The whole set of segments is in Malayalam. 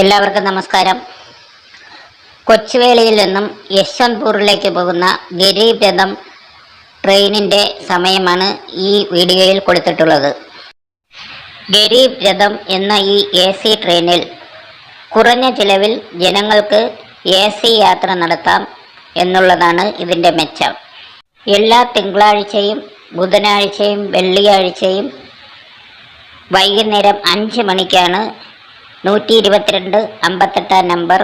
എല്ലാവർക്കും നമസ്കാരം. കൊച്ചുവേളിയിൽ നിന്നും യശ്വന്ത്പൂരിലേക്ക് പോകുന്ന ഗരീബ് രഥം ട്രെയിനിന്റെ സമയമാണ് ഈ വീഡിയോയിൽ കൊടുത്തിട്ടുള്ളത്. ഗരീബ് രഥം എന്ന ഈ എ സി ട്രെയിനിൽ കുറഞ്ഞ ചിലവിൽ ജനങ്ങൾക്ക് എ സി യാത്ര നടത്താം എന്നുള്ളതാണ് ഇതിന്റെ മെച്ചം. എല്ലാ തിങ്കളാഴ്ചയും ബുധനാഴ്ചയും വെള്ളിയാഴ്ചയും വൈകുന്നേരം അഞ്ച് മണിക്കാണ് നൂറ്റി ഇരുപത്തിരണ്ട് അമ്പത്തെട്ടാം നമ്പർ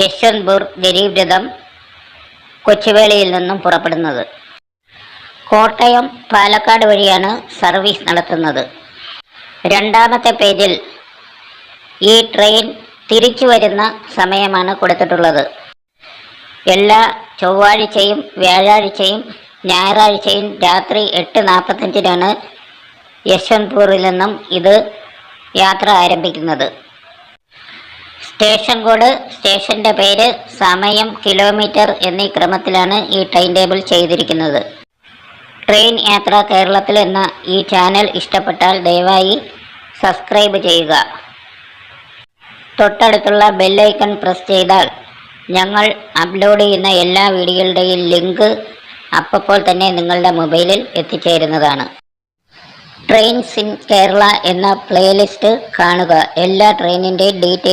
യശ്വന്ത്പൂർ ഗരീബ് രഥം കൊച്ചുവേളിയിൽ നിന്നും പുറപ്പെടുന്നത്. കോട്ടയം പാലക്കാട് വഴിയാണ് സർവീസ് നടത്തുന്നത്. രണ്ടാമത്തെ പേജിൽ ഈ ട്രെയിൻ തിരിച്ചു വരുന്ന സമയമാണ് കൊടുത്തിട്ടുള്ളത്. എല്ലാ ചൊവ്വാഴ്ചയും വ്യാഴാഴ്ചയും ഞായറാഴ്ചയും രാത്രി എട്ട് നാൽപ്പത്തഞ്ചിനാണ് യശ്വന്ത്പൂരിൽ നിന്നും ഇത് യാത്ര ആരംഭിക്കുന്നത്. സ്റ്റേഷൻ കോഡ് സ്റ്റേഷന്റെ പേര് സമയം കിലോമീറ്റർ എന്നീ ക്രമത്തിലാണ് ഈ ടൈം ടേബിൾ ചെയ്തിരിക്കുന്നത്. ട്രെയിൻ യാത്ര കേരളത്തിൽ എന്ന ഈ ചാനൽ ഇഷ്ടപ്പെട്ടാൽ ദയവായി സബ്സ്ക്രൈബ് ചെയ്യുക. തൊട്ടടുത്തുള്ള ബെല്ലൈക്കൺ പ്രസ് ചെയ്താൽ ഞങ്ങൾ അപ്ലോഡ് ചെയ്യുന്ന എല്ലാ വീഡിയോകളുടെയും ലിങ്ക് അപ്പോൾ തന്നെ നിങ്ങളുടെ മൊബൈലിൽ എത്തിച്ചേരുന്നതാണ്. ട്രെയിൻസ് ഇൻ കേരള എന്ന പ്ലേലിസ്റ്റ് കാണുക. എല്ലാ ട്രെയിനിന്റെ ഡീറ്റെയിൽ